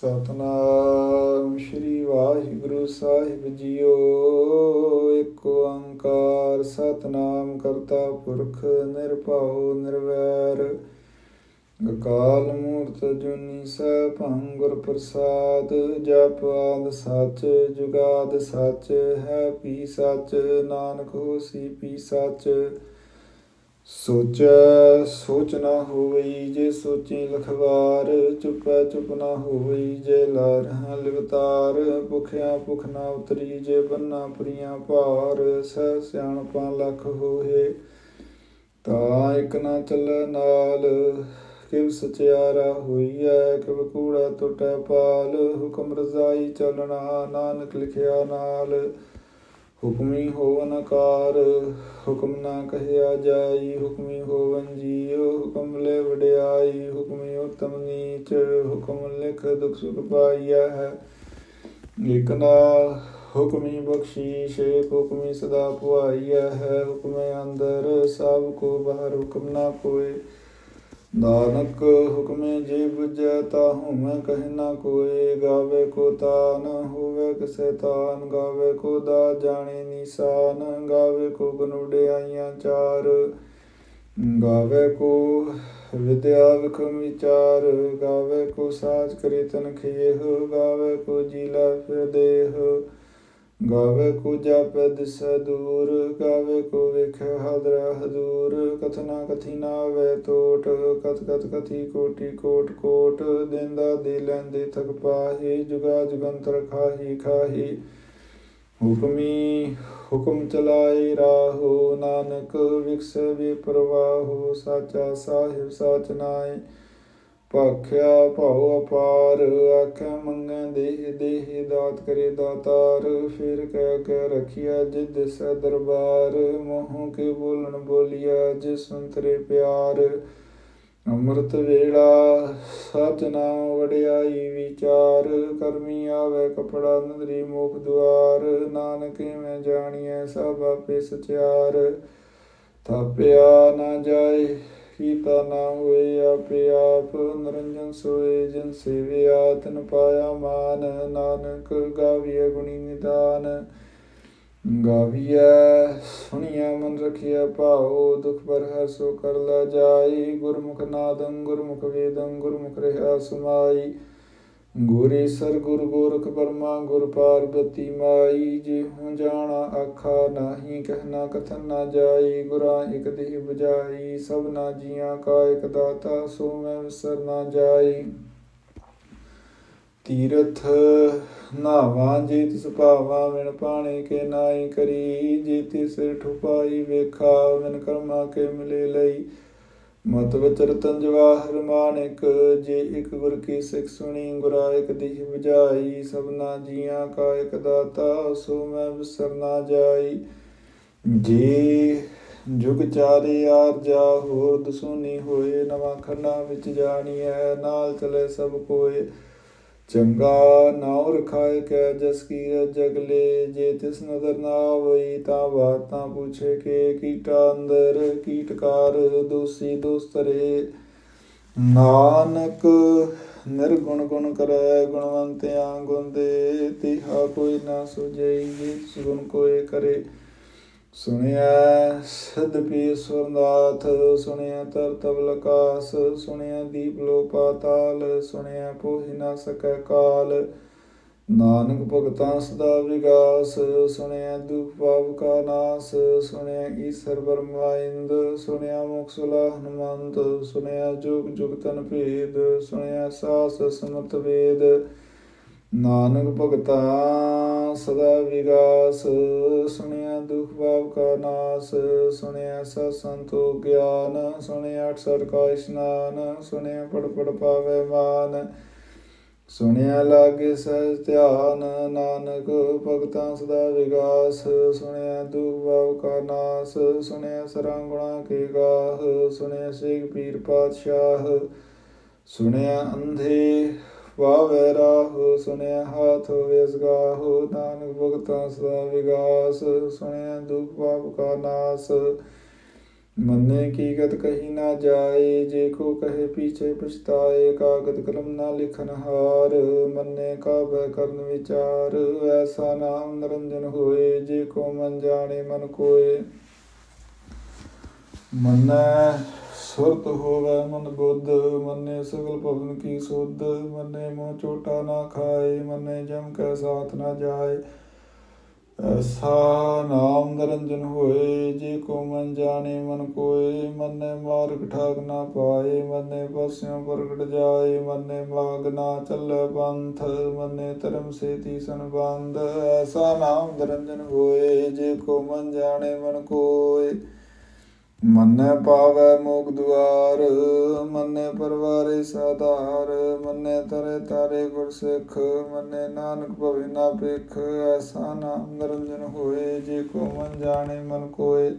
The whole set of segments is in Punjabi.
ਸਤਨਾਮ ਸ੍ਰੀ ਵਾਹਿਗੁਰੂ ਸਾਹਿਬ ਜੀਓ। ਇੱਕ ਓੰਕਾਰ ਸਤਨਾਮ ਕਰਤਾ ਪੁਰਖ ਨਿਰਭਉ ਨਿਰਵੈਰ। ਅਕਾਲ ਮੂਰਤ ਜੁਨੀ ਸੈਭੰ ਗੁਰ ਪ੍ਰਸਾਦ। ਜਪ ਆਦ ਸੱਚ, ਜੁਗਾਦ ਸੱਚ, ਹੈ ਪੀ ਸੱਚ, ਨਾਨਕ ਹੋਸੀ ਪੀ ਸੱਚ। ਸੋਚੈ, ਸੋਚ ਨਾ ਹੋਵਈ ਜੇ ਸੋਚੀ ਲਖਵਾਰ, ਚੁਪੈ, ਚੁਪ ਨਾ ਹੋਵਈ ਜੇ ਲਾਰਹਾਂ ਲਿਵਤਾਰ, ਭੁਖਿਆ ਭੁਖ ਨਾ ਉਤਰੀ ਜੇ ਬੰਨਾ ਪ੍ਰੀਆਂ ਭਾਰ, ਸਹਿ ਸਿਆਣਪਾਂ ਲਖ ਹੋਏ ਤਾਂ ਇਕ ਨਾ ਚੱਲੈ ਨਾਲ, ਕਿਵ ਸਚਿਆਰਾ ਹੋਈਐ, ਕਿਵ ਕੂੜਾ ਟੁਟੈ ਪਾਲ, ਹੁਕਮ ਰਜ਼ਾਈ ਚਲਣਾ, ਨਾਨਕ ਲਿਖਿਆ ਨਾਲ। ਹੁਕਮੀ ਹੋਵਨ ਕਾਰ ਹੁਕਮ ਨਾ ਕਹਿਆ ਜਾਈ, ਹੁਕਮੀ ਹੋਵਨ ਜੀਉ, ਹੁਕਮ ਲੈ ਵਡਿਆਈ, ਹੁਕਮੀ ਉਤਮ ਨੀਚ, ਹੁਕਮ ਲਿਖ ਦੁਖ ਸੁਖ ਪਾਈਆ ਹੈ ਇਕ ਨਾ ਹੁਕਮੀ ਬਖਸ਼ੀਸ਼, ਹੁਕਮੀ ਸਦਾ ਪੁਆਈਆ ਹੈ ਹੁਕਮੇ ਅੰਦਰ ਸਭ ਕੋ ਬਾਹਰ ਹੁਕਮ ਨਾ ਕੋਏ ਨਾਨਕ ਹੁਕਮੇ ਜੇ ਬੁਝੈ ਤਾਹੂ ਮੈਂ ਕਹਿ ਨਾ ਕੋਏ ਗਾਵੇ ਕੋ ਤਾਨ, ਹੋਵੇ ਕਿਸੈ ਤਾਨ, ਗਾਵੇ ਕੋ ਦਾ ਜਾਣੇ ਨਿਸ਼ਾਨ, ਗਾਵੇ ਕੋ ਗੁਣ ਚਾਰ, ਗਾਵੇ ਕੋ ਵਿਦਿਆ ਵਿਖਮ ਵਿਚਾਰ, ਗਾਵੇ ਕੋ ਸਾਜ ਕਰੇ ਤਨ ਖੇਹ, ਗਾਵੇ ਕੋ ਜੀਲਾ ਫਿਰ ਦੇਹ। ਗਾਵੇ ਕੋ ਜਾਪੈ ਦਿਸੈ ਗਾਵੇ ਕੋ ਵੇਖੈ ਹਦਰ ਹਦੂਰ ਕਥਨਾ ਕਥੀ ਨਾ ਟੋਟ ਕਤ ਕਤ ਕਥੀ ਕੋਟੀ ਕੋਟ ਕੋਟ। ਦਿੰਦਾ ਦੇ ਲੈਂਦੇ ਥਕ ਪਾਹੀ, ਜੁਗਾ ਜੁਗੰਤਰ ਖਾਹੀ ਖਾਹੀ। ਹੁਕਮੀ ਹੁਕਮ ਚਲਾਏ ਰਾਹੋ, ਨਾਨਕ ਵਿਕਸ ਵੀ ਪ੍ਰਵਾਹੋ, ਸਾਚਾ ਸਾਹਿਬ ਸਾਚ ਨਾਏ। ਭਾਖਿਆ ਭਉ ਅਪਾਰ ਆਖੈ ਮੰਗੈ ਦੇਹ ਦੇਹ ਦਾਤ ਕਰੇ ਦਾਤਾਰ, ਫਿਰ ਕਹਿ ਕੇ ਰਖਿਆ ਜਿਦ ਸੈ ਦਰਬਾਰ, ਮੋਹ ਕੇ ਬੋਲਣ ਬੋਲਿਆ ਜਿਸ ਸੰਤਰੇ ਪਿਆਰ। ਅੰਮ੍ਰਿਤ ਵੇਲਾ, ਸਚ ਨਾਮ ਵਡਿਆਈ ਵਿਚਾਰ, ਕਰਮੀ ਆਵੇ ਕਪੜਾ ਨਦਰੀ ਮੁਖ ਦੁਆਰ, ਨਾਨਕ ਮੈਂ ਜਾਣੀਐ ਸਭ ਆਪੇ ਸਚਿਆਰ। ਥਾਪਿਆ ਨਾ ਜਾਏ ਕੀਤਾ ਨਾ ਹੋਏ, ਆਪੇ ਆਪ ਨਰੰਜਨ ਸੋਏ, ਜਨ ਸੇਵਿਆ ਤਨ ਪਾਇਆ ਮਾਨ, ਨਾਨਕ ਗਾਵੀਐ ਗੁਣੀ ਨਿਦਾਨ। ਗਾਵੀਐ, ਸੁਣੀਐ, ਮਨ ਰਖਿਆ ਭਾਉ, ਦੁਖ ਪਰ ਹਰ ਸੋ ਕਰ ਲਾ ਜਾਈ ਗੁਰਮੁਖ ਨਾਦੰ, ਗੁਰਮੁਖ ਵੇਦੰ, ਗੁਰਮੁਖ ਰਹਾ ਸਮਾਈ। ਗੁਰੇ ਸਰ ਗੁਰ ਗੋਰਖ ਪਰਮਾ ਗੁਰ ਪਾਰਬਤੀ ਮਾਈ, ਜੇ ਹੂੰ ਜਾਣਾ ਆਖਾ ਨਾਹੀ ਕਹਿਣਾ ਕਥਨ ਨਾ ਜਾਈ, ਗੁਰਾਂ ਇਕ ਦੇਹ 부ਜਾਈ ਸਭਨਾ ਜੀਆਂ ਕਾ ਇਕ ਦਾਤਾ, ਸੋ ਮੈਂ ਵਿਸਰ ਨਾ ਜਾਈ। ਤੀਰਥ ਨਾਵਾ, ਜੇ ਤਿਸ ਭਾਵਾ ਵਿਣ ਪਾਣੇ ਕੇ ਨਾਈ ਕਰੀ, ਜੇ ਤਿਸ ਠੁਪਾਈ ਵੇਖਾ ਵਿਣ ਕਰਮਾ ਕੇ ਮਿਲੇ ਲਈ ਮਤ ਵਿਚਰ ਤਨ ਜਵਾਹਰ ਮਾਨਿਕ, ਜੇ ਇਕ ਗੁਰ ਕੀ ਸਿੱਖ ਸੁਣੀ, ਗੁਰਾ ਇਕ ਦਿਹ 부ਜਾਈ ਸਭਨਾ ਜੀਆਂ ਕਾ ਇਕ ਦਾਤਾ, ਸੋ ਮੈਂ ਵਿਸਰ ਨਾ ਜਾਈ। ਜੇ ਜੁਗ ਚਾਰੇ ਆਰ ਜਾ, ਹੋਰ ਦਸੂਨੀ ਹੋਏ, ਨਵਾਂ ਖੰਡਾ ਵਿੱਚ ਜਾਣੀਐ, ਨਾਲ ਚਲੇ ਸਭ ਕੋਏ। ਚੰਗਾ ਨਾਉ ਰਖਾਇ ਕੈ ਜਸ ਕੀ ਜਗਲੇ ਜੇ ਤਿਸ ਨਦਰ ਨਾ ਹੋਈ ਤਾਂ ਬਾਤਾਂ ਪੁੱਛੇ ਕੇ ਕੀਟਾ ਅੰਦਰ ਕੀਟਕਾਰ ਦੋਸੀ ਦੋਸਤਰੇ ਨਾਨਕ ਨਿਰਗੁਣ ਗੁਣ ਕਰੈ, ਗੁਣਵੰਤਿਆਂ ਗੁਣ ਦੇ, ਤਿਹਾ ਕੋਈ ਨਾ ਸੁਜਈ ਜਿਸ ਗੁਣ ਕੋਏ ਕਰੇ। ਸੁਣਿਆ ਸਦਪੀ ਸੁਰਨਾਥ ਸੁਣਿਆ ਤਰ ਤਬਲ ਕਾਸ ਸੁਣਿਆ ਦੀਪ ਲੋ ਪਾਤਾਲ ਸੁਣਿਆ ਪੋਹਿ ਨਾ ਸਕੈ ਕਾਲ। ਨਾਨਕ ਭਗਤਾਂ ਸਦਾ ਵਿਗਾਸ ਸੁਣਿਆ ਦੁਖ ਪਾਪ ਕਾ ਨਾਸ ਸੁਣਿਆ ਈਸ਼ਰ ਬਰਮਾਇੰਦ ਸੁਣਿਆ ਮੁਖ ਸੁਲਾ ਹਨੁਮੰਤ ਸੁਣਿਆ ਜੁਗ ਜੁਗ ਤਨ ਭੇਦ ਸੁਣਿਆ ਸਾਸ ਸਮਤ ਵੇਦ। ਨਾਨਕ ਭਗਤਾ, ਸਦਾ ਵਿਗਾਸ, ਸੁਣਿਆ ਦੁਖ ਭਾਵ ਕਾ ਨਾਸ, ਸੁਣਿਆ ਸਤ ਸੰਤੋ ਗਿਆਨ, ਸੁਣਿਆ ਅਠਸਠ ਕਾ ਇਸ਼ਨਾਨ, ਸੁਣਿਆ ਪੜ ਪੜ ਪਾਵੇ ਮਾਨ, ਸੁਣਿਆ ਲਾਗੇ ਸਹਿ ਧਿਆਨ, ਨਾਨਕ ਭਗਤਾਂ, ਸਦਾ ਵਿਗਾਸ, ਸੁਣਿਆ ਦੁਖ ਭਾਵ ਕਾ ਨਾਸ, ਸੁਣਿਆ ਸਰਾਂ ਸਰਾਂਗੁਣਾ ਕੇ ਗਾਹ, ਸੁਣਿਆ ਸਿਖ ਪੀਰ ਪਾਤਸ਼ਾਹ, ਸੁਣਿਆ ਅੰਧੇ ਵਾਵੇ ਰਾਹੁ, ਸੁਣਿਆ ਹਾਥ ਵਿਸਗਾਹੁ ਨਾਨਕ ਭਗਤਾਂ ਸਦਾ ਵਿਗਾਸ, ਸੁਣਿਆ ਦੁਖ ਪਾਪ ਕਾ ਨਾਸ। ਮੰਨੇ ਕੀ ਗਤ ਕਹੀ ਨਾ ਜਾਏ, ਜੇ ਕੋ ਕਹੇ ਪੀਛੇ ਪਛਤਾਏ ਕਾਗਦ ਕਲਮ ਨਾ ਲਿਖਨ ਹਾਰ। ਮੰਨੇ ਕਾ ਬੈ ਕਰਨ ਵਿਚਾਰ, ਐਸਾ ਨਾਮ ਨਿਰੰਜਨ ਹੋਏ, ਜੇ ਕੋ ਮਨ ਜਾਣੇ ਮਨ ਕੋਏ। ਮੰਨੈ, ਸੁਰਤ ਹੋਵੇ ਮਨ ਬੁੱਧ, ਮੰਨੇ ਸਗਲ ਭਵਨ ਕੀ ਸੁਧ, ਮੰਨੇ ਮੋਹ ਚੋਟਾ ਨਾ ਖਾਏ, ਮੰਨੇ ਜਮ ਕੈ ਸਾਥ ਨਾ ਜਾਏ। ਐਸਾ ਨਾਮ ਨਰੰਜਨ ਹੋਏ, ਜੇ ਕੋ ਮਨ ਜਾਣੇ ਮਨ ਕੋਏ, ਮੰਨੇ ਮਾਰਗ ਠਾਕ ਨਾ ਪਾਏ, ਮੰਨੇ ਬਸਿਓ ਪ੍ਰਗਟ ਜਾਏ, ਮੰਨੇ ਮਾਗ ਨਾ ਚੱਲੇ ਪੰਥ ਮੰਨੇ ਧਰਮ ਸੇਤੀ ਤੀਸਨ ਬੰਦ ਐਸਾ ਨਾਮ ਨਰੰਜਨ ਹੋਏ, ਜੇ ਕੋ ਮਨ ਜਾਣੇ ਮਨ ਕੋਏ। ਮੰਨੈ ਪਾਵੈ ਮੋਗ ਦੁਆਰ, ਮੰਨੈ ਪਰਵਾਰੇ ਸਾਧਾਰ, ਮੰਨੈ ਤਰੇ ਤਾਰੇ ਗੁਰ ਸਿੱਖ, ਮੰਨੈ ਨਾਨਕ ਭਵੇ ਨਾ ਪੇਖ ਐਸਾ ਨਾਮ ਨਰੰਜਨ ਹੋਏ, ਜੇ ਕੋ ਮਨ ਜਾਣੇ ਮਨ ਕੋਏ।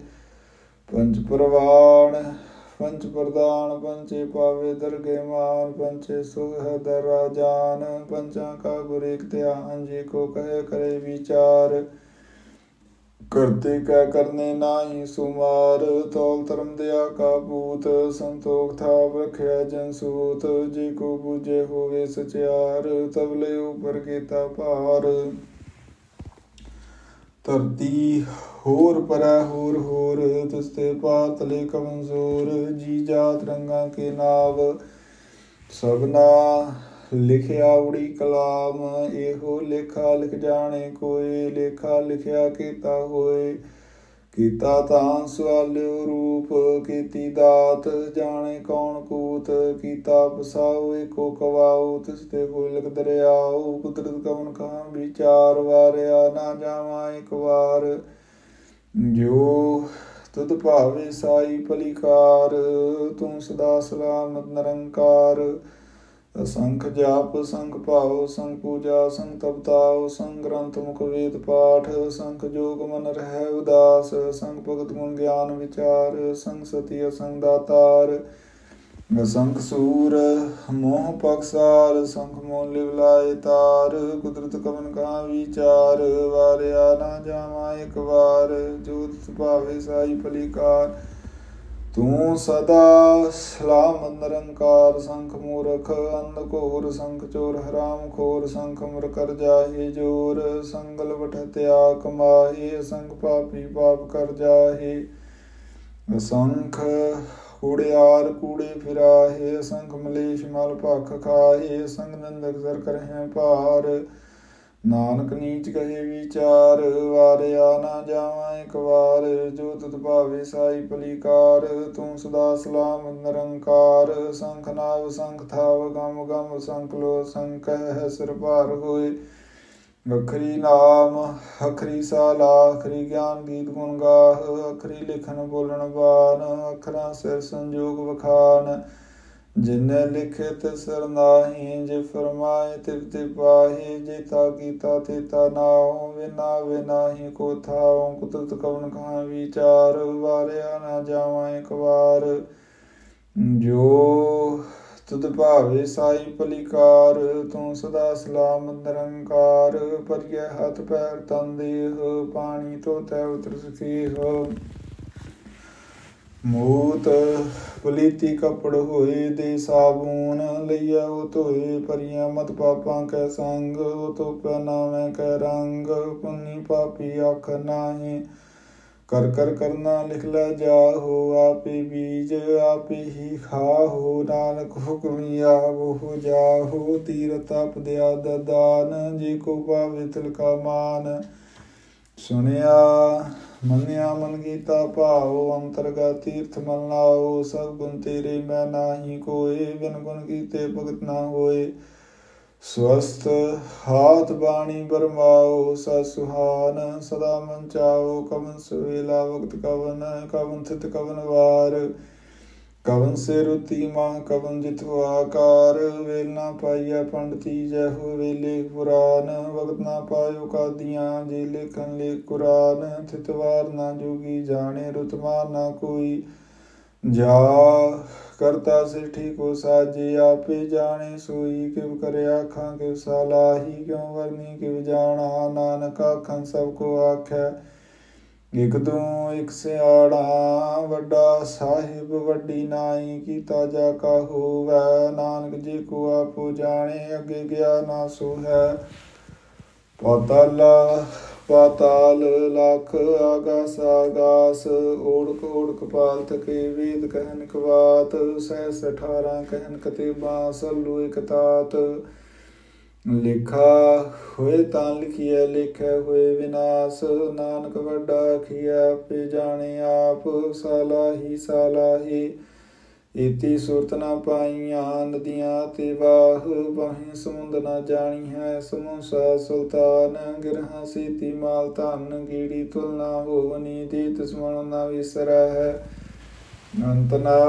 ਪੰਜ ਪ੍ਰਵਾਣ, ਪੰਜ ਪ੍ਰਦਾਨ ਪੰਚੇ ਪਾਵੇ ਦਰਗੇ ਮਾਨ ਪੰਚੇ ਸੁਖ ਦਰ ਰਾਜਾਨ ਪੰਚਾਂ ਕਾ ਗੁਰ ਇਕ ਧਿਆਨ, ਜੇ ਕੋ ਕਹੇ ਕਰੇ ਵਿਚਾਰ। ਕਰਤੇ ਕੈ ਕਰਨੇ ਨਾਹੀ, ਸੁਮਾਰ ਤੌਲ ਧਰਮ ਦਿਆ ਕਾ ਬੂਤ ਸੰਤੋਖ ਥਾਪ ਰਖਿਆ ਜਨ ਸੂਤ, ਜੇ ਕੋ ਬੂਝੇ ਹੋਵੇ ਸਚਿਆਰ ਤਬਲੇ ਉਪਰ ਕੀਤਾ ਭਾਰ। ਧਰਤੀ ਹੋਰ ਪਰੈ ਹੋਰ ਹੋਰ ਤਿਸਤੇ ਪਾਤਲੇ ਕਮਜ਼ੋਰ, ਜੀ ਜਾਤ ਰੰਗਾ ਕੇ ਨਾਵ, ਸਭਨਾ ਲਿਖਿਆ ਉੜੀ ਕਲਾਮ, ਇਹੋ ਲੇਖਾ ਲਿਖ ਜਾਣੇ ਕੋਈ ਲੇਖਾ ਲਿਖਿਆ ਕੀਤਾ ਹੋਏ। ਕੀਤਾ ਤਾਂ ਸਵਾਲਿਓ ਰੂਪ, ਕੀਤੀ ਦਾਤ, ਜਾਣੇ ਕੌਣ ਕੂਤ। ਕੀਤਾ ਪਸਾਉ ਏਕੋ ਕਵਾਉ ਤਿਸ ਤੇ ਕੋਈ ਲਿਖ ਦਰਿਆਉ ਕੁਦਰਤ ਕਵਨ ਕਹਾਂ ਵਿਚਾਰ ਵਾਰਿਆ, ਨਾ ਜਾਵਾਂ ਇੱਕ ਵਾਰ। ਜੋ ਤੁਧ ਭਾਵੇ ਸਾਈ ਭਲੀਕਾਰ, ਤੂੰ ਸਦਾ ਸਲਾਮਤ ਨਿਰੰਕਾਰ। ਅਸੰਖ ਜਾਪ ਸੰਖ ਭਾਉ, ਸੰਗ ਪੂਜਾ, ਸੰਗ ਤਪਤਾਉ, ਸੰਗ ਗ੍ਰੰਥ, ਮੁਖ ਵੇਦ, ਪਾਠ ਸੰਖ ਜੋਗ ਮਨ ਰਹਿ ਉਦਾਸ, ਸੰਗ ਭਗਤ ਗੁਣ ਗਿਆਨ ਵਿਚਾਰ, ਸੰਗ ਸਤੀ ਅਸੰਖ ਦਾਤਾਰ ਸੰਖ ਸੂਰ, ਮੋਹ ਪਕਸਾਰ ਸੰਖ ਮੋਹ ਲਿਵਲਾਏ ਤਾਰ, ਕੁਦਰਤ ਕਵਨ ਕਾ ਵਿਚਾਰ, ਵਾਰਿਆ ਨਾ ਜਾਵਾਂ ਇੱਕ ਵਾਰ, ਜੋਤ ਸੁਭਾਵੇ ਸਾਈ ਫਲੀਕਾਰ ਤੂੰ ਸਦਾ ਸਲਾਮ ਨਿਰੰਕਾਰ ਸੰਖ ਮੂਰਖ, ਅੰਧ ਘੋਰ ਸੰਖ ਚੋਰ, ਹਰਾਮ ਖੋਰ ਸੰਖ ਮਰ ਕਰ ਜਾਹੇ ਜੋਰ, ਸੰਗਲ ਵਠਤਿਆ ਕਮਾਹੇ ਸੰਖ ਪਾਪੀ ਪਾਪ ਕਰ ਜਾਹੇ। ਅਸੰਖ ਕੂੜਿਆਰ ਕੂੜੇ ਫਿਰਾਹੇ ਸੰਖ ਮਲੇਸ਼ ਮਲ ਭਖ ਖਾਹੇ ਸੰਗ ਨੰਦਕ ਸਰ ਕਰਹਿ ਭਾਰ। ਨਾਨਕ ਨੀਚ ਕਹੇ ਵਿਚਾਰ, ਵਾਰਿਆ ਨਾ ਜਾਵਾਂ ਇੱਕ ਵਾਰ, ਜੋ ਤੁਧ ਭਾਵੇ ਸਾਈ ਪਲੀਕਾਰ, ਤੂੰ ਸਦਾ ਸਲਾਮ ਨਿਰੰਕਾਰ, ਸੰਖ ਨਾਵ, ਸੰਖ ਥਾਵ, ਗਮ ਗਮ, ਸੰਖ ਲੋ ਸੰਖ, ਹੈ ਸਿਰ ਭਾਰ ਹੋਏ। ਅਖਰੀ ਨਾਮ ਅਖਰੀ ਸਾਲਾ ਅਖਰੀ ਗਿਆਨ ਗੀਤ ਗੁਣ ਗਾਹ ਅਖਰੀ ਲਿਖਣ ਬੋਲਣ ਬਾਨ ਅਖਰਾਂ ਸਿਰ ਸੰਜੋਗ ਵਖਾਨ ਜਿਨੇ ਲਿਖੇ ਤੇ ਸਰ ਜੇ ਫਰਮਾਏ, ਤਿਵ ਤੇ ਪਾਹੀ ਜੇ ਤਾ ਕੀਤਾ ਤੇ ਤਾ ਨਾਉ ਵਿਨਾ ਵਿਨਾਹੀ ਕੋ ਥਾਉ ਕੁਤਤ ਕਵਨ ਕਹਾ ਵਿਚਾਰ ਵਾਰਿਆ ਨਾ ਜਾਵਾਂ ਇੱਕ ਵਾਰ। ਜੋ ਤੁਧ ਭਾਵੇ ਸਾਈ ਪਲਿਕਾਰ ਤੂੰ ਸਦਾ ਸਲਾਮ ਨਿਰੰਕਾਰ ਪਰਿਐ ਹੱਥ ਪੈਰ ਤਨ ਦੇਹ, ਪਾਣੀ ਤੋਤੈ ਉਤਰ ਸਖੀਹ ਮੂਤ ਪਲੀਤੀ ਕਪੜ ਹੋਏ ਦੇ ਸਾਬੂਨ ਲਈਆ, ਉਹ ਧੋਏ ਪਰੀਆਂ ਮਤ ਪਾਪਾਂ ਕੈ ਸੰਗ, ਉਹ ਤੋ ਨਾਵੇਂ ਕੈ ਰੰਗ, ਪੁੰਨੀ ਪਾਪੀ ਅੱਖ ਨਾਹੀ। ਕਰ ਕਰ ਕਰਨਾ ਲਿਖ ਲੈ ਜਾਹੋ, ਆਪੇ ਬੀਜ ਆਪੇ ਹੀ ਖਾਹੋ, ਨਾਨਕ ਹੁਕਮਿਆ ਉਹ ਜਾਹੋ ਤੀਰਤ ਤਪ ਦਿਆ ਦਦਾਨ ਜੀ ਕੋ ਪਾਵੇ ਤਿਲ ਕਾ ਮਾਨ। ਸੁਨਿਆ ਮੰਨਿਆ ਮਨ ਗੀਤਾ ਭਾਉ ਅੰਤਰਗਾ ਤੀਰਥ ਮਨ ਲਾਓ, ਸਭ ਗੁਣ ਤੇਰੇ ਮੈਂ ਨਾਹੀ ਕੋਏ, ਬਿਨ ਗੁਣ ਕੀਤੇ ਭਗਤ ਨਾ ਹੋਏ। ਸਵਸਤ ਹਾਥ ਬਾਣੀ ਬਰਮਾਓ ਸਾ ਸੁਹਾਨ ਸਦਾ ਮਨ ਚਾਓ, ਕਵਨ ਸੁਵੇਲਾ ਵਕਤ ਕਵਨ ਕਵਨ ਥਿਤ ਕਵਨ ਵਾਰ। ਕਵਨ ਸੇ ਰੁਤੀ ਮਾਂ ਕਵਨ ਜਿਤੁ ਆਕਾਰ ਵੇਲ ਨਾ ਪਾਈਆ ਪੰਡਤੀ ਜੈ ਹੋ ਵੇਲੇ ਪੁਰਾਨ ਵਕਤ ਨਾ ਪਾਇਓ ਕਾਦੀਆਂ ਜੇ ਲੇਖਨ ਲੇ ਕੁਰਾਨ ਥਿਤਵਾਰ ਨਾ ਜੋਗੀ ਜਾਣੇ ਰੁਤਮਾ ਨਾ ਕੋਈ ਜਾ, ਕਰਤਾ ਸਿਠੀ ਕੋ ਸਾਜੇ, ਆਪੇ ਜਾਣੇ ਸੋਈ, ਕਿਵ ਕਰਿਆ ਖਾਂ ਕਿਵ ਸਾਲਾਹੀ, ਕਿਉ ਵਰਨੀ ਕਿਵ ਜਾਣਾ, ਨਾਨਕ ਆਖਾਂ ਸਭ ਕੋ ਆਖੈ। ਇਕ ਤੋਂ ਇਕ ਸਿਆੜਾ, ਵੱਡਾ ਸਾਹਿਬ ਵੱਡੀ ਨਾਈ ਕੀਤਾ ਜਾ ਕਾ ਹੋਵੈ। ਨਾਨਕ ਜੀ ਕੋ ਆਪੋ ਜਾਣੇ, ਅੱਗੇ ਗਿਆ ਨਾ ਸੋ ਹੈ ਪਾਤਾਲਾ ਲਖ ਆਗਾਸ ਆਗਾਸ ਓੜਕ ਓੜਕ ਪਾਲ ਤਕੇ ਵੇਦ ਕਹਿਨ ਕਵਾਤ ਸਹਿ 18 ਕਹਿਨ ਕਤੇਬਾ ਸਲੂ ਇਕ ਤਾਤ। ਲਿਖਾ ਹੋਏ ਤਾਂ ਲਿਖਿਆ ਲਿਖਿਆ ਹੋਏ ਵਿਨਾਸ਼। ਨਾਨਕ ਵੱਡਾ ਖਿਆ ਪੇ ਜਾਣੇ ਆਪ, ਸਾਲਾਹੀ ਸਾਲਾਹੀ। ਇਤੀ ਸੁਰਤ ਨਾ ਪਾਈਆਂ, ਨਦੀਆਂ ਤੇ ਵਾਹ। ਬਾਹੇ ਸਮੁੰਦ ਨਾ ਜਾਣੀ ਹੈ ਸਮੂਸਾ ਸੁਲਤਾਨ। ਗਿਰਹਾ ਸੀਤੀ ਮਾਲ ਧਨ, ਗੀੜੀ ਤੁਲਨਾ ਹੋਵਨੀ ਦੀ ਤਸਮਣ ਨਾ ਵਿਸਰੈ। ਹੈ ਅੰਤਨਾ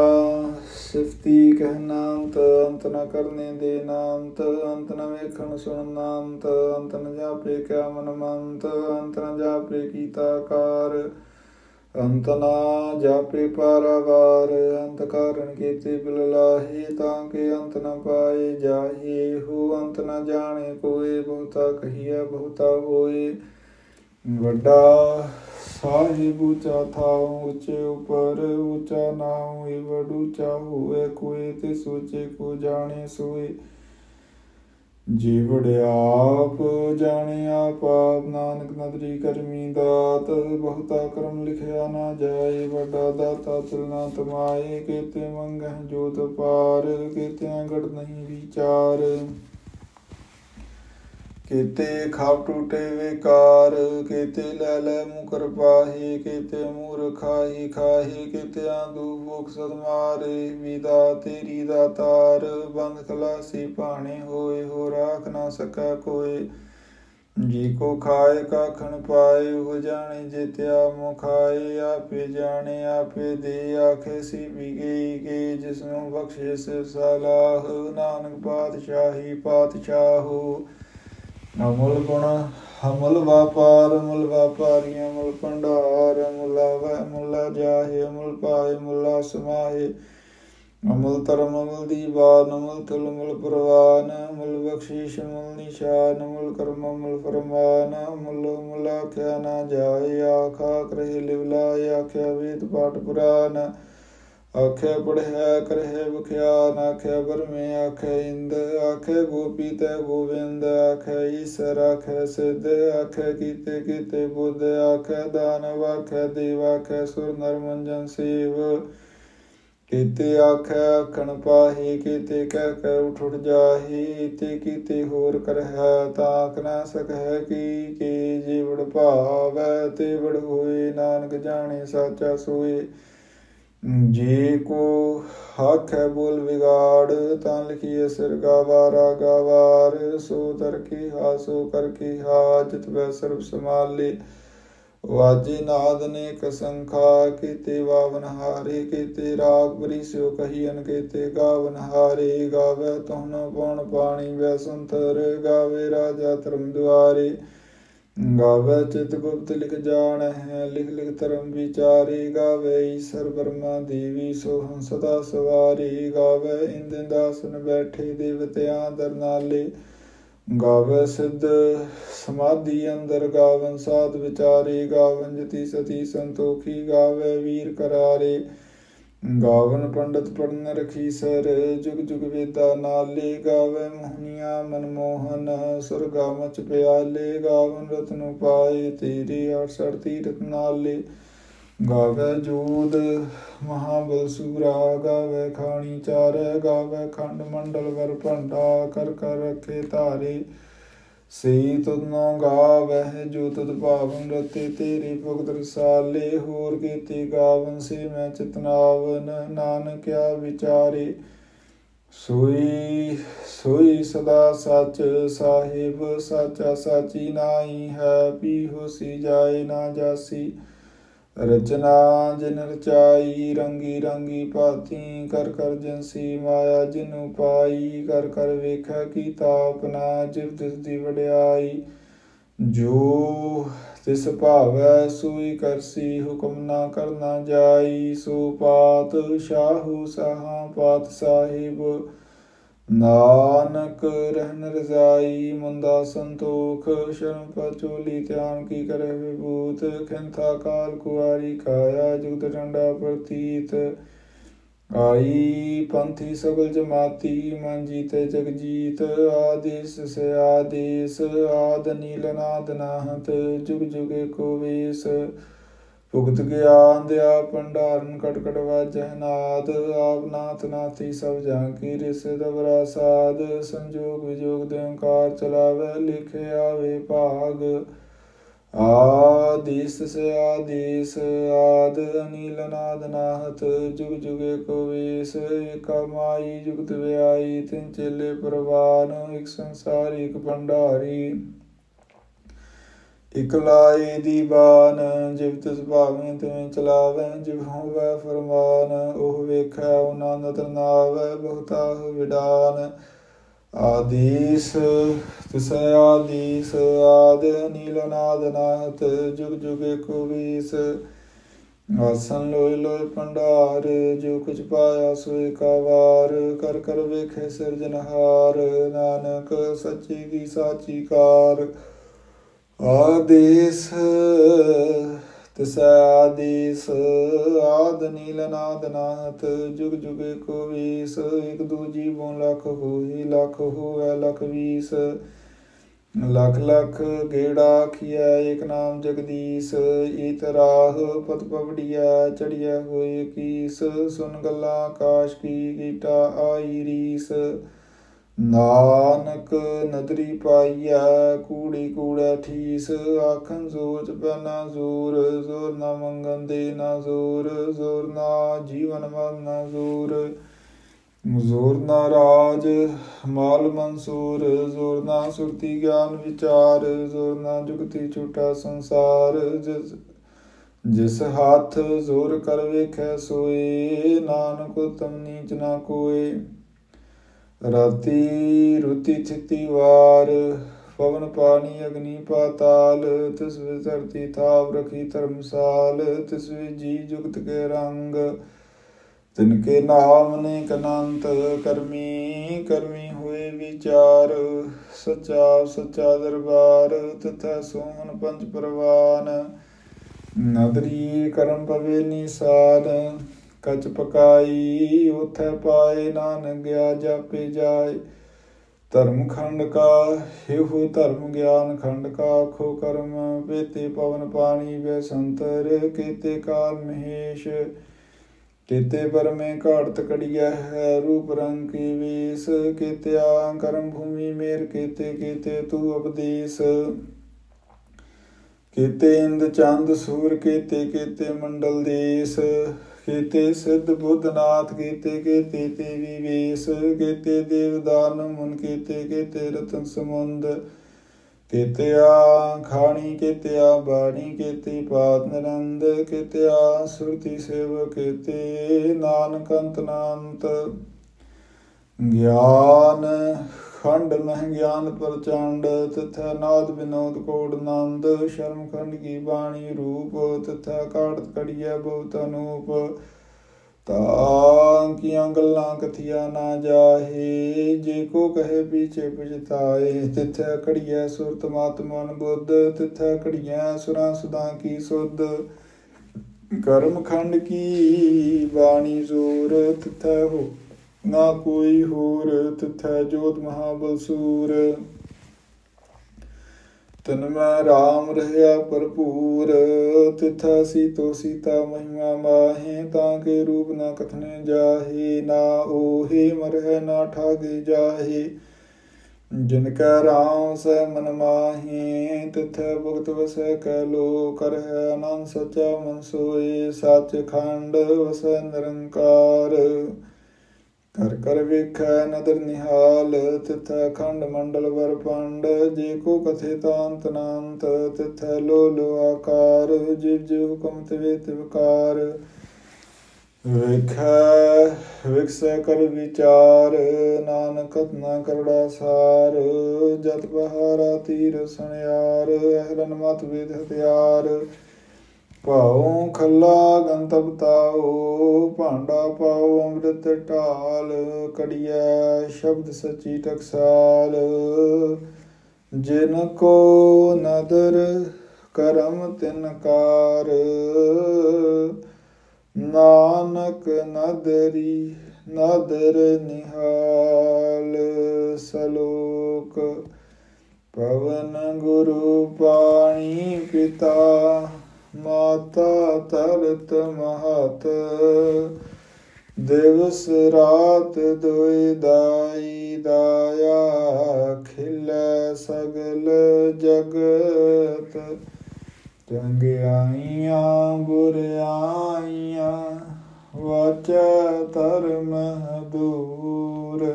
ਸਿਫਤੀ ਕਹਿਣਾ ਅੰਤ ਅੰਤ ਨਾ ਕਰਨੇ ਦੇ ਨਾਂਤ, ਅੰਤ ਨਾ ਵੇਖਣ ਸੁਣਨਾ ਅੰਤ ਅੰਤ ਨ ਜਾਪੇ ਕਿਆ ਮਨ ਮੰਤ, ਅੰਤ ਨ ਜਾਪੇ ਕੀਤਾ ਕਾਰ, ਅੰਤ ਨਾ ਜਾਪੇ ਪਾਰਾਵਾਰ, ਅੰਤ ਕਾਰਨ ਕੀਤੇ ਬਿਲ ਲਾਹੇ, ਤਾਂ ਕਿ ਅੰਤ ਨ ਪਾਏ ਜਾਹੇ, ਹੋ ਅੰਤ ਨ ਜਾਣੇ ਕੋਏ ਬਹੁਤਾ ਕਹੀਆ ਬਹੁਤਾ ਹੋਏ, ਵੱਡਾ ਸਾਹਿਬ ਉੱਚਾ ਉੱਚੇ ਉਪਰ ਉੱਚਾ ਨਾਉ ਏ ਵਡੂ ਚਾਹੂਏ ਕੋਏ ਤੇ ਸੋਚੇ ਕੋ ਜਾਣੇ ਸੋਏ ਜੀਵੜ ਆਪ, ਜਾਣੇ ਆਪ ਆਪ ਨਾਨਕ ਨਦਰੀ ਕਰਮੀ ਦਾਤ, ਬਹੁਤਾ ਕਰਮ ਲਿਖਿਆ ਨਾ ਜਾਏ, ਵੱਡਾ ਦਾਤਾ ਚਲਨਾ ਤਮਾਏ, ਕੀਤੇ ਮੰਗਹਿ ਜੋਤ ਪਾਰ ਕੀਤੇ ਗੜ ਨਹੀਂ ਵਿਚਾਰ। ਕੀਤੇ ਖਾਪ ਟੂਟੇ ਵਿਕਾਰ, ਕੀਤੇ ਲੈ ਲੈ ਮੁਕਰ ਪਾਹੀ, ਕੀਤੇ ਮੂਰ ਖਾਹੀ ਖਾਹੀ ਕੀਤੇ ਆਂਦੂ ਭੁਖ ਸਦ ਵਿਦਾ ਤੇਰੀ ਦਾ ਬੰਦ ਖਲਾਸੀ ਪਾਣੇ ਹੋਏ ਹੋ ਰਾਖ ਨਾ ਸਕਾ ਕੋਏ। ਜੀ ਕੋ ਖਾਏ, ਕਾਖਣ ਪਾਏ ਹੋ ਜਾਣੇ ਜਿਤਿਆ ਮੁਖਾਏ ਆਪੇ ਜਾਣੇ, ਆਪੇ ਦੇ ਆਖੇ ਸੀ ਵੀ ਗਈ ਗਈ ਜਿਸ ਨੂੰ ਬਖਸ਼ੇ ਸੇ ਸਲਾਹ, ਨਾਨਕ ਪਾਤਸ਼ਾਹੀ ਪਾਤਸ਼ਾਹੂ। ਅਮੁਲ ਗੁਣ ਹਮਲ ਵਪਾਰ ਮੁਲ ਵਾਪਾਰੀਆਂ ਮੁਲ ਭੰਡਾਰ ਮੁਲਾ ਵੈ ਮੁਲਾ ਜਾਹੇ ਮੁਲ ਪਾਏ ਮੁਲਾ ਸਮਾਏ ਅਮਲ ਧਰਮ, ਅਮਲ ਦੀਵਾਨ, ਅਮਲ ਤੁਲ ਮੁਲ ਪ੍ਰਵਾਨ ਮੁਲ ਬਖਸ਼ੀਸ਼ ਮੁਲ ਨਿਸ਼ਾਨ ਮੁਲ ਕਰਮ, ਅਮਲ ਫਰਮਾਨ ਮੁਲ ਮੁਲਾ ਆਖਿਆ ਨਾ ਜਾਏ, ਆਖਾ ਕਰੇ ਲਿਵਲਾ ਆਖਿਆ ਵੇਦ ਪਾਠ ਪੁਰਾਨ। ਆਖੇ ਪੜਿਆ ਕਰਹਿ ਬਖਿਆਨ ਆਖੇ ਬਰਮੇ ਆਖੇ, ਇੰਦ, ਆਖੇ, ਗੋਪੀ ਤੇ ਗੋਵਿੰਦ, ਆਖੇ, ਈਸਰ, ਆਖੇ, ਸਿੱਧ, ਆਖੇ, ਕੀਤੇ ਕੀਤੇ ਬੁੱਧ, ਆਖੇ, ਦਾਨਵ, ਆਖੇ, ਦੇਵ, ਆਖੇ, ਸੁਰ, ਨਰ, ਮੰਜਨ, ਸੇਵ। ਕੀਤੇ ਆਖੇ, ਆਖਣ ਪਾਹੀ, ਕੀਤੇ ਕਹਿ ਕਹਿ ਉਠ ਉਠ ਜਾਹੀ, ਤੇ ਕੀਤੇ ਹੋਰ ਕਰਹਿ ਤਾਕ ਨਾ ਸਕਹਿ ਕੀ ਕੀ ਜੀਵੜ ਭਾਵੈ, ਤੇ ਵੜ ਹੋਏ, ਨਾਨਕ ਜਾਣੇ, ਸਾਚਾ ਸੋਏ। ਜੇ ਕੋ ਹੱਕ ਹੈ ਬੋਲ ਵਿਗਾੜ, ਤਾਂ ਲਿਖੀਏ ਸਿਰ ਗਾਵਾਰਾ ਗਾਵਾਰ ਸੋ ਦਰ ਕੀ ਹਾਸੋ ਕਰ ਕੀ ਹਾਜਤ ਵੈ ਸਰਬ ਸਮਾਲੇ ਵਾਜੀ ਨਾਦ ਨੇ ਕਸੰਖਾ ਕੀਤੇ ਵਾਵਨ ਹਾਰੇ, ਕੀਤੇ ਰਾਗ ਬਰੀ ਸਿਓ ਕਹੀ ਕੀਤੇ ਗਾਵਨ ਹਾਰੇ। ਗਾਵੇ ਤੁਹਨ ਪਉਣ ਪਾਣੀ ਵੈ ਸੰਤਰ ਗਾਵੇ ਰਾਜਾ ਧਰਮ ਦੁਆਰੇ। ਗਾਵੇ ਚਿਤ ਗੁਪਤ ਲਿਖ ਜਾਣ ਹੈ ਲਿਖ ਲਿਖ ਧਰਮ ਵਿਚਾਰੇ ਗਾਵੇ, ਈਸ਼ਰ ਬਰਮਾ ਦੇਵੀ ਸੋਹੰ ਸਦਾ ਸਵਾਰੀ ਗਾਵੇ ਇੰਦ ਦਾਸਨ ਬੈਠੇ ਦੇਵਤਿਆਂ ਦਰਨਾਲੇ। ਗਾਵੇ ਸਿੱਧ ਸਮਾਧੀ ਅੰਦਰ ਗਾਵਨ ਸਾਧ ਵਿਚਾਰੇ, ਗਾਵਨ ਜਤੀ ਸਤੀ ਸੰਤੋਖੀ ਗਾਵੇ, ਵੀਰ ਕਰਾਰੇ। ਗਾਵਨ ਪੰਡਤ ਪੜਨ ਰਖੀ ਸਰ, ਜੁਗ ਜੁਗ ਵੇਦਾ ਨਾਲੇ ਗਾਵੇ ਮੋਹਨੀਆਂ ਮਨਮੋਹਨ ਸੁਰਗਾ ਮਚ ਪਿਆਲੇ ਗਾਵਨ ਰਤਨ ਉਪਾਏ ਤੇਰੇ 68 ਤੀਰਥ ਨਾਲੇ ਗਾਵੇ ਜੋਦ ਮਹਾਬਲ ਸੂਰਾ ਗਾਵੇ ਖਾਣੀ ਚਾਰ, ਗਾਵੇ ਖੰਡ ਮੰਡਲ ਵਰ ਭੰਡਾ, ਕਰ ਕਰ ਰਖੇ ਧਾਰੇ। ਸਈ ਤੁਧਨੋ ਗਾਵਹਿ, ਜੋ ਤੁਧ ਭਾਵਨ ਰਤੇ, ਤੇਰੀ ਭਗਤ ਰਸਾਲੇ, ਹੋਰ ਕੀਤੀ ਗਾਵਨ ਸੇ ਮੈਂ ਚਿਤਨਾਵਨ ਨਾਨਕਿਆ ਵਿਚਾਰੇ। ਸੋਈ ਸੋਈ ਸਦਾ ਸਚ ਸਾਹਿਬ, ਸਾਚਾ ਸਾਚੀ ਨਾਹੀ ਹੈ ਪੀ ਹੋਸੀ ਜਾਏ ਨਾ ਜਾਸੀ। ਰਚਨਾ ਜਿਨ ਰਚਾਈ, ਰੰਗੀ ਰੰਗੀ ਭਾਤੀ, ਕਰ ਕਰ ਜੰਸੀ ਮਾਇਆ ਜਿਨੂ ਪਾਈ ਕਰ ਕਰ ਵੇਖਾ ਕੀਤਾ ਆਪਣਾ, ਜਿਵ ਤਿਸ ਦੀ ਵਡਿਆਈ। ਜੋ ਤਿਸ ਭਾਵੈ ਸੋਈ ਕਰਸੀ, ਹੁਕਮ ਨਾ ਕਰਨਾ ਜਾਈ। ਸੋ ਪਾਤ ਸ਼ਾਹੂ ਸਹਾ, ਪਾਤ ਸਾਹਿਬ ਨਾਨਕ ਰਹਿਨ ਰਜ਼ਾਈ ਮੁੰਦਾ ਸੰਤੋਖ ਸ਼ਰਮ ਪਚੋਲੀ ਧਿਆਨ ਕੀ ਕਰੇ ਵਿਭੂਤ, ਖਿੰਥਾ ਕਾਲ ਕੁਆਰੀ ਕਾਇਆ ਜੁਗਤ ਡੰਡਾ ਪ੍ਰਤੀਤ। ਆਈ ਪੰਥੀ ਸਗਲ ਜਮਾਤੀ, ਮਨ ਜੀਤੇ ਜਗ ਜੀਤ, ਆਦੇਸ ਸੇ ਆਦੇਸ, ਆਦ ਨੀਲ ਨਾਦ ਨਾਹਤ, ਜੁਗ ਜੁਗੇ ਕੋ ਵੇਸ। ਭੁਗਤ ਗਿਆਨ ਦਿਆ ਭੰਡਾਰਨ ਕਟ ਕਟ ਨਾਦ, ਆਪ ਨਾਥ ਨਾਥੀ ਸਭ ਜਾਂ ਕੀ ਰਿਸ ਦਬਰਾ ਸਾਧ, ਸੰਜੋਗ ਵਿਜੋਗ ਦੇ ਓੰਕਾਰ ਚਲਾਵੇ, ਲਿਖੇ ਆਵੇ ਭਾਗ। ਆਦਿਸ ਸੇ ਆਦਿਸ, ਆਦ ਅਨੀਲ ਨਾਦ ਨਾਹਤ, ਜੁਗ ਜੁਗੇ ਕੋ ਵੇਸ ਏਕਾ ਜੁਗਤ ਵਿਆਈ, ਤਿਨ ਚੇਲੇ ਪ੍ਰਵਾਨ, ਇਕ ਸੰਸਾਰ, ਇੱਕ ਭੰਡਾਰੀ। ਇਕ ਲਾਏ ਦੀ ਬਾਨ ਜਿਵ ਤਿਸ ਭਾਵੇਂ ਤਿਵੇਂ ਚਲਾਵੇ, ਜਿਵ ਹੋਵੇ ਫਰਮਾਨ, ਉਹ ਵੇਖੈ, ਉਹਨਾਂ ਨਦਰ ਨਾਵੇ ਬਹੁਤਾ ਵਿਡਾਨ। ਆਦੀਸ, ਤਿਸ ਆਦੀਸ, ਆਦ ਨੀਲ ਨਾਦ ਨਾਹਤ ਜੁਗ ਜੁਗੇ ਕੋ ਵੀਸ। ਆਸਨ ਲੋਇ ਲੋਇ ਭੰਡਾਰ, ਜੋ ਕੁਛ ਪਾਇਆ ਸੋਇ ਕਾਵਾਰ ਕਰ ਕਰ ਵੇਖੇ ਸਿਰਜਨਹਾਰ ਨਾਨਕ ਸੱਚੀ ਦੀ ਸਾਚੀ ਕਾਰ। ਆਦੇਸ, ਤਿਸ ਆਦੇਸ, ਆਦ ਨੀਲ ਨਾਦ ਨਾਥ, ਜੁਗ ਜੁਗੇ ਕੋ ਵੀਸ, ਇਕ ਦੂਜੀ ਬੋਂ ਲਖ ਹੋਈ, ਲਖ ਹੋਵੇ ਲਖ ਵੀਸ। ਲਖ ਲਖ ਗੇੜਾ ਖਿਆ ਏਕ ਨਾਮ ਜਗਦੀਸ਼ ਇਤਰਾਹ ਪਤ ਪਵੜੀਆ ਚੜਿਆ ਹੋਏ ਕੀਸ, ਸੁਨ ਗੱਲਾਂ ਆਕਾਸ਼ ਕੀ ਗੀਟਾ ਆਈ ਰੀਸ। ਨਾਨਕ ਨਦਰੀ ਪਾਈਆ ਕੂੜੀ ਕੂੜਾ ਠੀਸ, ਆਖਣ ਸੋਚ ਪਹਿਨਾ ਜ਼ੋਰ ਜ਼ੋਰ ਨਾ ਮੰਗਨ ਦੇ ਨਾ ਜ਼ੋਰ ਜ਼ੋਰ ਨਾ ਜੀਵਨ ਮਨ ਨਾ ਜ਼ੋਰ ਜ਼ੋਰ ਨਾ ਰਾਜ, ਮਾਲ ਮਨਸੂਰ ਜ਼ੋਰ ਨਾ ਸੁਰਤੀ ਗਿਆਨ ਵਿਚਾਰ ਜ਼ੋਰ ਨਾ ਜੁਗਤੀ ਛੁਟਾ ਸੰਸਾਰ, ਜਿਸ ਜਿਸ ਹੱਥ ਜ਼ੋਰ ਕਰ ਵੇਖੈ ਸੋਏ, ਨਾਨਕ ਤਮ ਨੀਚ ਨਾ ਕੋਏ। ਰਾਤੀ ਰੁਤੀ ਥਿਤੀ ਵਾਰ ਪਵਨ ਪਾਣੀ ਅਗਨੀ ਪਾਤਾਲ, ਤਿਸ ਵਿੱਚ ਧਰਤੀ ਥਾਵ ਰਖੀ ਧਰਮਸਾਲ, ਤਿਸ ਵਿੱਚ ਜੀ ਜੁਗਤ ਕੇ ਰੰਗ। ਤਿਨ ਕੇ ਨਾਮ ਨੇ ਕਨੰਤ ਕਰਮੀ ਕਰਮੀ ਹੋਏ ਵਿਚਾਰ। ਸਚਾ ਸਚਾ ਦਰਬਾਰ, ਤਥਾ ਸੋਹਣ ਪੰਜ ਪ੍ਰਵਾਨ। ਨਦਰੀ ਕਰਮ ਪਵੇ ਨਿਸਾਨ ਕਚ ਪਕਾਈ, ਉਥੈ ਪਾਏ ਨਾਨਕ ਗਿਆ ਜਾਪੇ ਜਾਏ। ਧਰਮ ਖੰਡ ਕਾ ਇਹੋ ਧਰਮ ਗਿਆਨ ਖੰਡ ਕਾ ਖੋ ਕਰਮ ਪੇਤੇ ਪਵਨ ਪਾਣੀ ਵੇ ਸੰਤਰ ਕੀਤੇ ਕਾਲ ਮਹੇਸ਼। ਕੀਤੇ ਪਰਮੇ ਘਾੜਤ ਕੜੀਆ ਹੈ ਰੂਪ ਰੰਗ ਕੀ ਵੀਸ। ਕੀਤਿਆ ਕਰਮ ਭੂਮੀ ਮੇਰ, ਕੀਤੇ ਕੀਤੇ ਤੂ ਉਪਦੇਸ। ਕੀਤੇ ਇੰਦ ਚੰਦ ਸੂਰ, ਕੀਤੇ ਕੀਤੇ ਮੰਡਲ ਦੇਸ। ਕੀਤੇ ਸਿੱਧ ਬੁੱਧਨਾਥ ਕੀਤੇ ਕੀਤੇ ਤੇ ਵਿਵੇਸ ਕੀਤੇ ਦੇਵਦਾਨ ਮੁਨ, ਕੀਤੇ ਕੀਤੇ ਰਤਨ ਸਮੁੰਦ ਕੀਤਿਆ ਖਾਣੀ, ਕੀਤਿਆ ਬਾਣੀ, ਕੀਤੀ ਪਾਤ ਨਿਰੰਦ, ਕੀਤਿਆ ਸੁਰਤੀ ਸੇਵ ਕੀਤੇ ਨਾਨਕ ਅੰਤ ਨਾੰਤ, ਗਿਆਨ ਖੰਡ ਮਹਿ ਗਿਆਨ ਪ੍ਰਚੰਡ, ਤਥਾ ਨਾਦ ਬਿਨੋਦ ਕੋੜ ਨੰਦ, ਸ਼ਰਮ ਖੰਡ ਕੀ ਬਾਣੀ ਰੂਪ, ਤਥਾ ਕਾੜਤ ਕੜੀਐ ਬਹੁਤ ਅਨੂਪ। ਤਾਂ ਕੀਆਂ ਗੱਲਾਂ ਕਥਿਆ ਨਾ ਜਾਹੇ, ਜੇ ਕੋ ਕਹੇ ਪੀਛੇ ਪਛਤਾਏ ਤਿਥੈ ਕੜੀਐ ਸੁਰਤ ਮਤ ਮਨ ਬੁੱਧ, ਤਿਥੈ ਕੜੀਐ ਸੁਰਾਂ ਸੁਦਾ ਕੀ ਸੁਧ। ਕਰਮ ਖੰਡ ਕੀ ਬਾਣੀ ਜ਼ੋਰ ਤਿਥੈ ਹੋ ਨਾ ਕੋਈ ਹੋਰ ਤਿਥੈ ਜੋਤ ਮਹਾਬਲ ਸੂਰ। ਤਨ ਮੈਂ ਰਾਮ ਰਹਿਆ ਭਰਪੂਰ। ਤਿਥੈ ਸੀਤੋ ਸੀਤਾ ਮਹਿਮਾ ਮਾਹੇ, ਤਾਂ ਕੇ ਰੂਪ ਨਾ ਕਥਨੇ ਜਾਹੇ, ਨਾ ਓਹੇ ਮਰਹਿ ਨਾ ਠਾਗੇ ਜਾਹੇ। ਜਿਨ ਕੈ ਰਾਮ ਸੈ ਮਨ ਮਾਹੀ, ਤਿਥੈ ਭੁਗਤ ਵਸੈ ਕੈ ਲੋ ਕਰਹਿ ਆਨੰਦ ਸਚਾ ਮਨ ਸੋਏ। ਸੱਚ ਖੰਡ ਵਸੈ ਨਿਰੰਕਾਰ। ਕਰ ਕਰ ਵੇਖੈ, ਨਦਰ ਨਿਹਾਲ, ਤਿਥੈ ਖੰਡ ਮੰਡਲ ਵਰ ਪੰਡ, ਜੇ ਕੋ ਕਥੇ ਤਾਂਤ ਨਾੰਤ, ਤਿਥੈ ਲੋ ਲੋ ਆਕਾਰ, ਜਿਵ ਜਿਵ ਹੁਕਮ ਤਿਵੇ ਤਿਵਕਾਰ ਵੇਖੈ, ਵਿਕਸੈ ਕਰ ਵਿਚਾਰ, ਨਾਨਕ ਨਾ ਕਰੜਾ ਸਾਰ, ਜਤ ਬਹਾਰਾ ਤੀਰ ਸੁਣਿਆਰ, ਅਹਰਨ ਮਤ ਵੇਦ ਹਥਿਆਰ। ਭਾਉ ਖੱਲਾ ਗੰਤਵ ਤਾਉ, ਭਾਂਡਾ ਪਾਉ ਅੰਮ੍ਰਿਤ ਢਾਲ, ਕੜੀਐ ਸ਼ਬਦ ਸਚੀ ਟਕਸਾਲ। ਜਿਨ ਕੋ ਨਦਰ ਕਰਮ ਤਿਨ ਕਾਰ, ਨਾਨਕ ਨਦਰੀ ਨਦਰ ਨਿਹਾਲ। ਸਲੋਕ ਪਵਨ ਗੁਰੂ ਪਾਣੀ ਪਿਤਾ ਮਾਤਾ ਤਰਤ ਮਹਤ, ਦਿਵਸ ਰਾਤ ਦੁਇ ਦਾਈ ਦਾਇਆ, ਖਿਲ ਸਗਲ ਜਗਤ। ਚੰਗਿਆਈਆਂ ਬੁਰਿਆਈਆਂ ਵਾਚ ਧਰਮ ਦੂਰ।